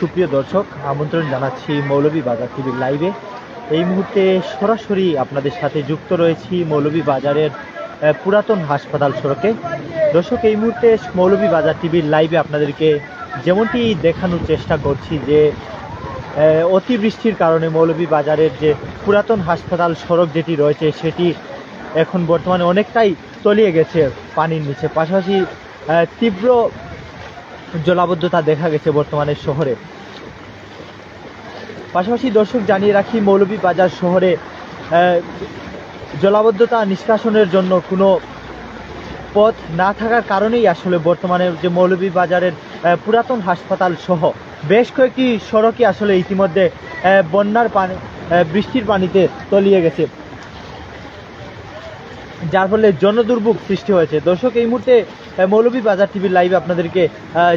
সুপ্রিয় দর্শক, আমন্ত্রণ জানাচ্ছি মৌলভী বাজার টিভির লাইভে। এই মুহূর্তে সরাসরি আপনাদের সাথে যুক্ত রয়েছি মৌলভী বাজারের পুরাতন হাসপাতাল সড়কে। দর্শক, এই মুহূর্তে মৌলভী বাজার টিভির লাইভে আপনাদেরকে যেমনটি দেখানোর চেষ্টা করছি যে অতিবৃষ্টির কারণে মৌলভী বাজারের যে পুরাতন হাসপাতাল সড়ক যেটি রয়েছে, সেটি এখন বর্তমানে অনেকটাই তলিয়ে গেছে পানির নিচে। পাশাপাশি তীব্র জলাবদ্ধতা দেখা গেছে বর্তমানে শহরে। পাশাপাশি দর্শক জানিয়ে রাখি মৌলভীবাজার শহরে জলাবদ্ধতা নিষ্কাশনের জন্য কোনো পথ না থাকার কারণেই আসলে বর্তমানে যে মৌলভীবাজারের পুরাতন হাসপাতাল সহ বেশ কয়েকটি সড়কই আসলে ইতিমধ্যে বন্যার পানি বৃষ্টির পানিতে তলিয়ে গেছে। যার ফলে জনদুর্ভোগ সৃষ্টি হয়েছে। দর্শক, এই মুহূর্তে মৌলভীবাজার টিভির লাইভে আপনাদেরকে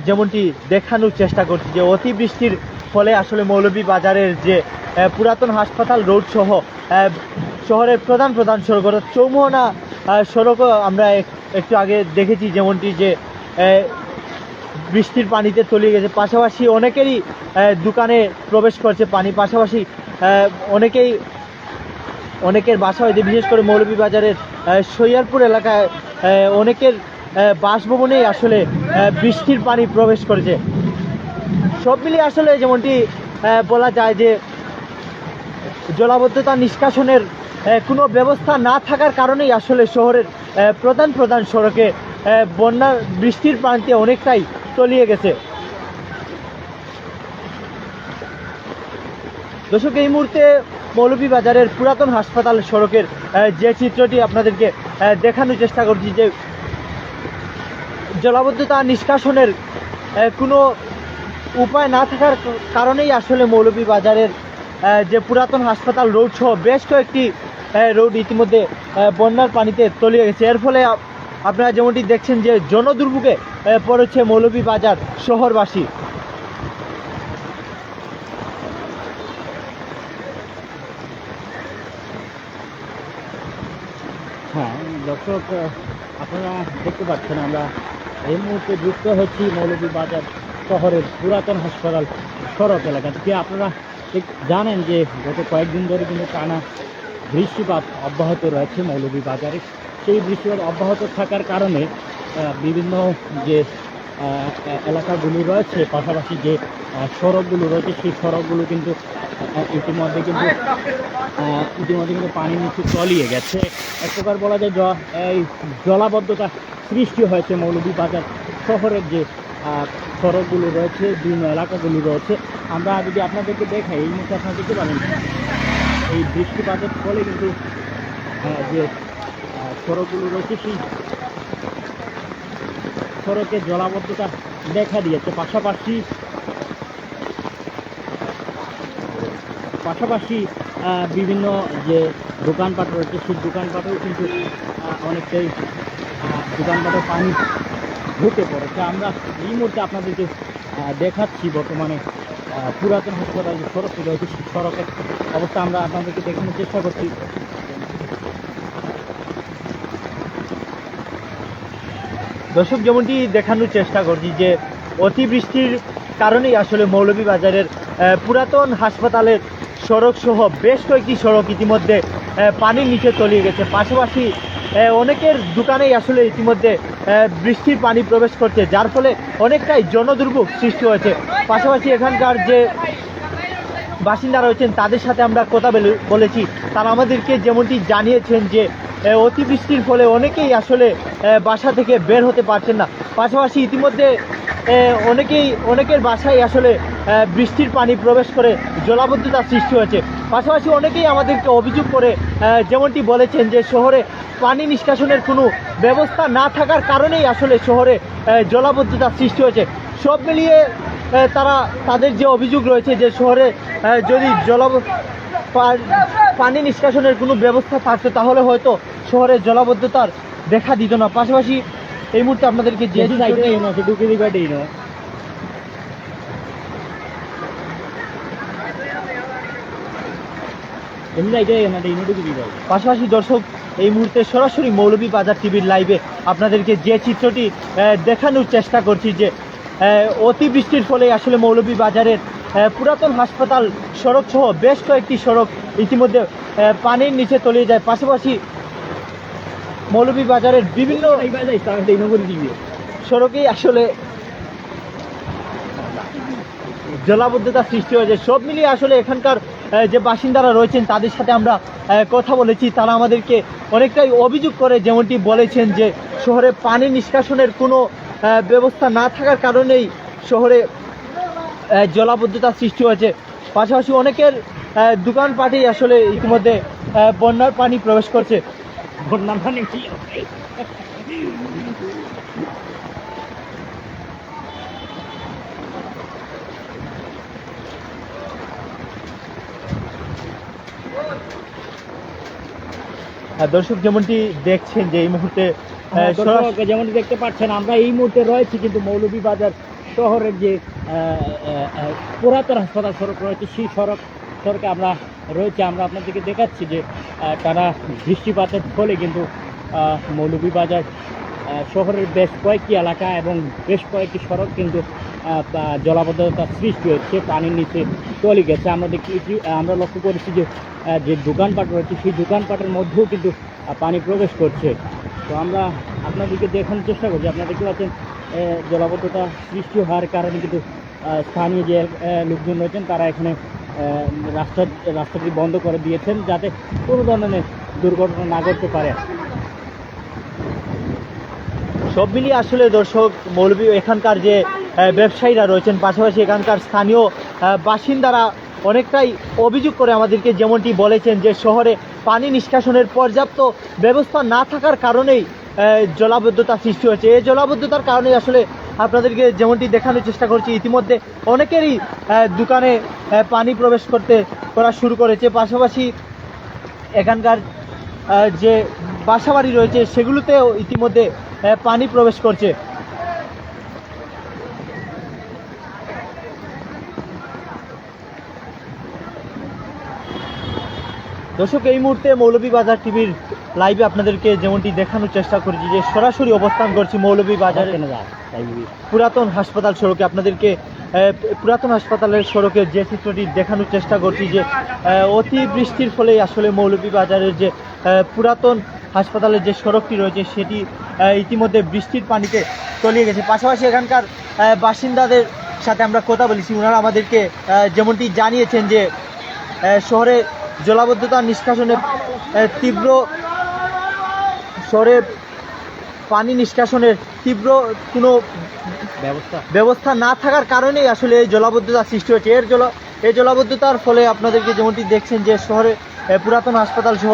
যেমনটি দেখানোর চেষ্টা করছি যে অতিবৃষ্টির ফলে আসলে মৌলভীবাজারের যে পুরাতন হাসপাতাল রোড সহ শহরের প্রধান প্রধান সড়ক অর্থাৎ চৌমোহনা সড়কও আমরা একটু আগে দেখেছি যেমনটি যে বৃষ্টির পানিতে তলিয়ে গেছে। পাশাপাশি অনেকেরই দোকানে প্রবেশ করছে পানি। পাশাপাশি অনেকেই, অনেকের বাসা হয়েছে। বিশেষ করে মৌলভীবাজারের সৈয়ারপুর এলাকায় অনেকের বাসভবনেই আসলে বৃষ্টির পানি প্রবেশ করেছে। সব মিলিয়ে আসলে যেমনটি বলা যায় যে, জলাবদ্ধতা নিষ্কাশনের কোনো ব্যবস্থা না থাকার কারণেই আসলে শহরের প্রধান প্রধান সড়কে বন্যার বৃষ্টির প্রান্তে অনেকটাই তলিয়ে গেছে। দর্শক, এই মুহূর্তে মৌলভীবাজারের পুরাতন হাসপাতাল সড়কের যে চিত্রটি আপনাদেরকে দেখানোর চেষ্টা করছি যে জলাবদ্ধতা নিষ্কাশনের কোনো উপায় না থাকার কারণেই আসলে মৌলভীবাজারের যে পুরাতন হাসপাতাল রোড সহ বেশ কয়েকটি রোড ইতিমধ্যে বন্যার পানিতে তলিয়ে গেছে। এর ফলে আপনারা যেমনটি দেখছেন যে জনদুর্ভোগে পড়েছে মৌলভীবাজার শহরবাসী। হ্যাঁ দর্শক আপনারা দেখতে পাচ্ছেন আমরা এই মুহূর্তে যুক্ত হচ্ছি মৌলভীবাজার শহরের পুরাতন হাসপাতাল সড়ক এলাকা থেকে আপনারা ঠিক জানেন যে গত কয়েকদিন ধরে কিন্তু টানা বৃষ্টিপাত অব্যাহত রয়েছে মৌলভীবাজারে? সেই বৃষ্টিপাত অব্যাহত থাকার কারণে বিভিন্ন যে এলাকাগুলো রয়েছে, পাশাপাশি যে সড়কগুলো রয়েছে, সেই সড়কগুলো কিন্তু ইতিমধ্যে কিন্তু ইতিমধ্যে কিন্তু পানি নিচে তলিয়ে গেছে। এক প্রকার বলা যায় এই জলাবদ্ধতা সৃষ্টি হয়েছে মৌলভীবাজার শহরের যে সড়কগুলো রয়েছে, বিভিন্ন এলাকাগুলো রয়েছে। আমরা যদি আপনাদেরকে দেখাই, এই মুহূর্তে আপনারা দেখতে পাবেন, এই বৃষ্টিপাতের ফলে কিন্তু যে সড়কগুলো রয়েছে, সেই সড়কে জলাবদ্ধতা দেখা দিয়েছে। পাশাপাশি পাশাপাশি বিভিন্ন যে দোকানপাট রয়েছে, সেই দোকানপাটেও কিন্তু অনেকটাই দোকানপাটে পানি ঢুকে পড়েছে। আমরা এই মুহূর্তে আপনাদেরকে দেখাচ্ছি বর্তমানে পুরাতন হাসপাতাল যে সড়কটি রয়েছে সড়কের অবস্থা আমরা আপনাদেরকে দেখানোর চেষ্টা করছি। দর্শক, যেমনটি দেখানোর চেষ্টা করছি যে অতিবৃষ্টির কারণেই আসলে মৌলভীবাজারের পুরাতন হাসপাতালের সড়ক সহ বেশ কয়েকটি সড়ক ইতিমধ্যে পানির নিচে তলিয়ে গেছে। পাশাপাশি অনেকের দোকানেই আসলে ইতিমধ্যে বৃষ্টির পানি প্রবেশ করছে, যার ফলে অনেকটাই জনদুর্ভোগ সৃষ্টি হয়েছে। পাশাপাশি এখানকার যে বাসিন্দারা রয়েছেন, তাদের সাথে আমরা কথা বলে- বলেছি। তারা আমাদেরকে যেমনটি জানিয়েছেন যে অতিবৃষ্টির ফলে অনেকেই আসলে বাসা থেকে বের হতে পারছেন না। পাশাপাশি ইতিমধ্যে অনেকেই অনেকের বাসায় আসলে বৃষ্টির পানি প্রবেশ করে জলাবদ্ধতা সৃষ্টি হয়েছে। পাশাপাশি অনেকেই আমাদেরকে অভিযোগ করে যেমনটি বলেছেন যে শহরে পানি নিষ্কাশনের কোনো ব্যবস্থা না থাকার কারণেই আসলে শহরে আহ, জলাবদ্ধতা সৃষ্টি হয়েছে। সব মিলিয়ে তারা তাদের যে অভিযোগ রয়েছে যে শহরে যদি জল পানি নিষ্কাশনের কোনো ব্যবস্থা থাকতো তাহলে হয়তো শহরের জলাবদ্ধতার দেখা দিত না। পাশাপাশি এই মুহূর্তে আপনাদেরকে যে পাশাপাশি দর্শক এই মুহূর্তে সরাসরি মৌলভীবাজার টিভির লাইভে আপনাদেরকে যে চিত্রটি দেখানোর চেষ্টা করছি যে অতিবৃষ্টির ফলে আসলে মৌলভীবাজারের আহ, পুরাতন হাসপাতাল সড়ক সহ বেশ কয়েকটি সড়ক ইতিমধ্যে পানির নিচে তলিয়ে যায়। পাশাপাশি মৌলভীবাজারের বিভিন্ন সড়কেই আসলে জলাবদ্ধতা সৃষ্টি হয়েছে। সব মিলিয়ে আসলে এখানকার যে বাসিন্দারা রয়েছেন, তাদের সাথে আমরা কথা বলেছি। তারা আমাদেরকে অনেকটাই অভিযোগ করে, যেমনটি বলেছেন যে শহরে পানি নিষ্কাশনের কোনো ব্যবস্থা না থাকার কারণেই শহরে জলাবদ্ধতা সৃষ্টি হয়েছে। পাশাপাশি অনেকের দোকানপাটেই আসলে ইতিমধ্যে বন্যার পানি প্রবেশ করছে। বন্যা কি আহ, দর্শক যেমনটি দেখছেন যে এই মুহূর্তে হ্যাঁ, সরাসরি- দর্শক যেমন দেখতে পাচ্ছেন আমরা এই মুহূর্তে রয়েছি কিন্তু মৌলভীবাজার শহরের যে পুরাতন হাসপাতাল সড়ক রয়েছে, সেই সড়ক সড়কে আমরা রয়েছে। আমরা আপনাদেরকে দেখাচ্ছি যে তারা বৃষ্টিপাতের ফলে কিন্তু মৌলভীবাজার শহরের বেশ কয়েকটি এলাকা এবং বেশ কয়েকটি সড়ক কিন্তু জলাবদ্ধতার সৃষ্টি হচ্ছে, পানির নিচে চলে গেছে। আমরা দেখি আমরা লক্ষ্য করেছি যে যে দোকানপাট রয়েছে, সেই দোকানপাটের মধ্যেও কিন্তু পানি প্রবেশ করছে। তো আমরা আপনাদেরকে দেখানোর চেষ্টা করছি। আপনারা দেখতে পাচ্ছেন জলাবদ্ধতা সৃষ্টি হওয়ার কারণে কিন্তু স্থানীয় যে লোকজন রয়েছেন, তারা এখানে রাস্তা, রাস্তাটি বন্ধ করে দিয়েছেন যাতে কোনো ধরনের দুর্ঘটনা না ঘটতে পারে। সব মিলিয়ে আসলে দর্শক, মৌলভী, এখানকার যে ব্যবসায়ীরা রয়েছেন, পাশাপাশি এখানকার স্থানীয় বাসিন্দারা অনেকটাই অভিযোগ করে আমাদেরকে যেমনটি বলেছেন যে, শহরে পানি নিষ্কাশনের পর্যাপ্ত ব্যবস্থা না থাকার কারণেই জলাবদ্ধতা সৃষ্টি হয়েছে। এই জলাবদ্ধতার কারণে আসলে আপনাদেরকে যেমনটি দেখানোর চেষ্টা করছি, ইতিমধ্যে অনেকেরই দোকানে পানি প্রবেশ করতে, করা শুরু করেছে। পাশাপাশি এখানকার যে বাসাবাড়ি রয়েছে, সেগুলোতেও ইতিমধ্যে পানি প্রবেশ করছে। দর্শক, এই মুহূর্তে মৌলভীবাজার টিভির লাইভে আপনাদেরকে যেমনটি দেখানোর চেষ্টা করছি যে সরাসরি অবস্থান করছি যায় পুরাতন হাসপাতাল সড়কে আপনাদেরকে পুরাতন হাসপাতালের সড়কে যে চিত্রটি দেখানোর চেষ্টা করছি যে আহ, অতি বৃষ্টির ফলে আসলে মৌলভীবাজারের যে পুরাতন হাসপাতালের যে সড়কটি রয়েছে সেটি ইতিমধ্যে বৃষ্টির পানিতে তলিয়ে গেছে। পাশাপাশি এখানকার বাসিন্দাদের সাথে আমরা কথা বলেছি। ওনারা আমাদেরকে যেমনটি জানিয়েছেন যে শহরে জলাবদ্ধতা নিষ্কাশনে তীব্র শহরে পানি নিষ্কাশনের তীব্র কোনো ব্যবস্থা। ব্যবস্থা না থাকার কারণেই আসলে এই জলাবদ্ধতা সৃষ্টি হয়েছে। এর জল এই জলাবদ্ধতার ফলে আপনাদেরকে যেমনটি দেখছেন যে শহরে পুরাতন হাসপাতাল সহ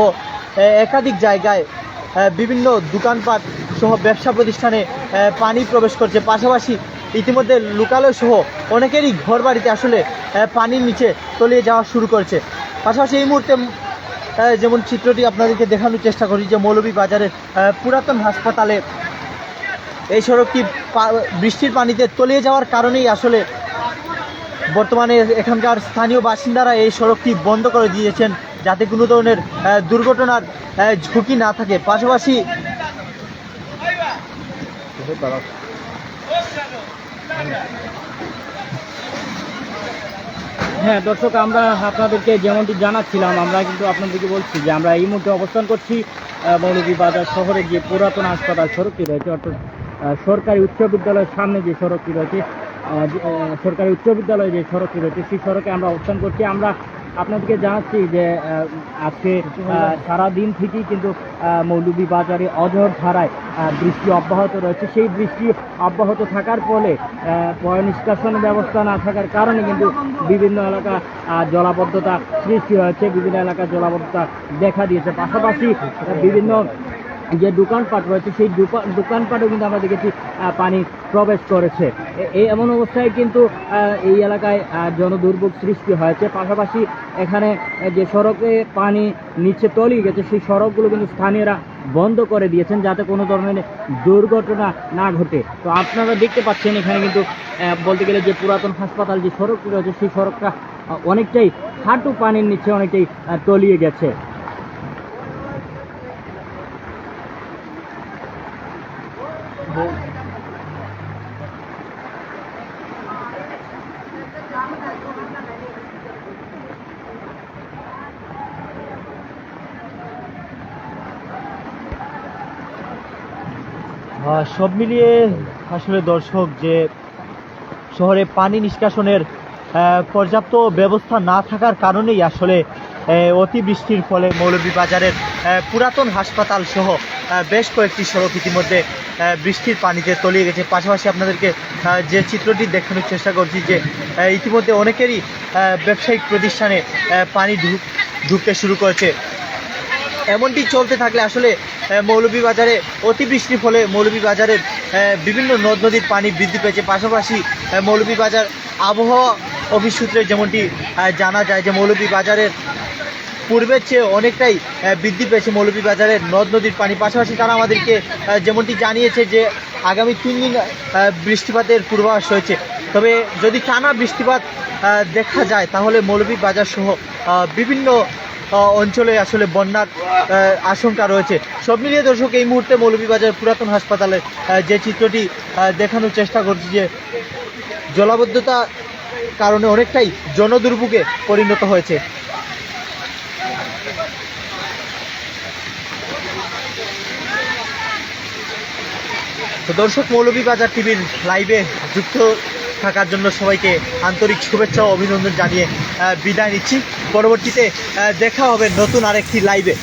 একাধিক জায়গায় বিভিন্ন দোকানপাট সহ ব্যবসা প্রতিষ্ঠানে পানি প্রবেশ করছে। পাশাপাশি ইতিমধ্যে লোকালয় সহ অনেকেরই ঘর বাড়িতে আসলে পানির নিচে তলিয়ে যাওয়া শুরু করছে। পাশাপাশি এই মুহূর্তে যেমন চিত্রটি আপনাদেরকে দেখানোর চেষ্টা করি যে মৌলভীবাজারের এ, পুরাতন হাসপাতালে এই সড়কটি বৃষ্টির পানিতে তলিয়ে যাওয়ার কারণেই আসলে বর্তমানে এখানকার স্থানীয় বাসিন্দারা এই সড়কটি বন্ধ করে দিয়েছেন যাতে কোনো ধরনের দুর্ঘটনার ঝুঁকি না থাকে। পাশাপাশি হ্যাঁ দর্শক, আমরা আপনাদেরকে যেমনটি জানাচ্ছিলাম, আমরা কিন্তু আপনাদেরকে বলছি যে আমরা এই মুহূর্তে অবস্থান করছি মৌলভীবাজার শহরে যে পুরাতন হাসপাতাল সড়কটি রয়েছে, অর্থাৎ সরকারি উচ্চ বিদ্যালয়ের সামনে যে সড়কটি রয়েছে সরকারি উচ্চ বিদ্যালয়ে যে সড়কটি রয়েছে, সেই সড়কে আমরা অবস্থান করছি। আমরা আপনাদেরকে জানাচ্ছি যে আজকে সারাদিন থেকেই কিন্তু মৌলভীবাজারে অঝর ধারায় বৃষ্টি অব্যাহত রয়েছে। সেই বৃষ্টি অব্যাহত থাকার ফলে পয় নিষ্কাশন ব্যবস্থা না থাকার কারণে কিন্তু বিভিন্ন এলাকা জলাবদ্ধতা সৃষ্টি হয়েছে। বিভিন্ন এলাকা জলাবদ্ধতা দেখা দিয়েছে। পাশাপাশি বিভিন্ন যে দোকানপাট রয়েছে, সেই দোকা- দোকানপাটেও কিন্তু আমরা দেখেছি পানি প্রবেশ করেছে। এই এমন অবস্থায় কিন্তু এই এলাকায় জনদুর্ভোগ সৃষ্টি হয়েছে। পাশাপাশি এখানে যে সড়কে পানি নিচে তলিয়ে গেছে, সেই সড়কগুলো কিন্তু স্থানীয়রা বন্ধ করে দিয়েছেন যাতে কোনো ধরনের দুর্ঘটনা না ঘটে। তো আপনারা দেখতে পাচ্ছেন এখানে কিন্তু বলতে গেলে যে পুরাতন হাসপাতাল যে সড়কটি রয়েছে, সেই সড়কটা অনেকটাই হাঁটু পানির নিচে অনেকটাই তলিয়ে গেছে। এবং সব মিলিয়ে আসলে দর্শক যে শহরে পানি নিষ্কাশনের পর্যাপ্ত ব্যবস্থা না থাকার কারণেই আসলে অতিবৃষ্টির ফলে মৌলভীবাজারের পুরাতন হাসপাতাল সহ বেশ কয়েকটি সড়ক ইতিমধ্যে বৃষ্টির পানিতে তলিয়ে গেছে। পাশাপাশি আপনাদেরকে যে চিত্রটি দেখানোর চেষ্টা করছি যে ইতিমধ্যে অনেকেরই ব্যবসায়িক প্রতিষ্ঠানে পানি ঢুক ঢুকতে শুরু করেছে। এমনটি চলতে থাকলে আসলে মৌলভীবাজারে অতিবৃষ্টির ফলে মৌলভীবাজারের বিভিন্ন নদ নদীর পানি বৃদ্ধি পেয়েছে। পাশাপাশি মৌলভীবাজার আবহাওয়া অফিস সূত্রে যেমনটি জানা যায় যে মৌলভীবাজারের পূর্বের চেয়ে অনেকটাই বৃদ্ধি পেয়েছে মৌলভীবাজারের নদ নদীর পানি। পাশাপাশি তারা আমাদেরকে যেমনটি জানিয়েছে যে আগামী তিন দিন বৃষ্টিপাতের পূর্বাভাস রয়েছে। তবে যদি টানা বৃষ্টিপাত দেখা যায়, তাহলে মৌলভীবাজার সহ বিভিন্ন অঞ্চলে আসলে বন্যার আশঙ্কা রয়েছে। সব মিলিয়ে দর্শক, এই মুহূর্তে মৌলভীবাজার পুরাতন হাসপাতালে যে চিত্রটি দেখানোর চেষ্টা করছি যে জলাবদ্ধতা কারণে অনেকটাই জনদুর্ভোগে পরিণত হয়েছে। তো দর্শক, মৌলভীবাজার টিভির লাইভে যুক্ত থাকার জন্য সবাইকে আন্তরিক শুভেচ্ছা ও অভিনন্দন জানিয়ে বিদায় নিচ্ছি। পরবর্তীতে দেখা হবে নতুন আরেকটি লাইভে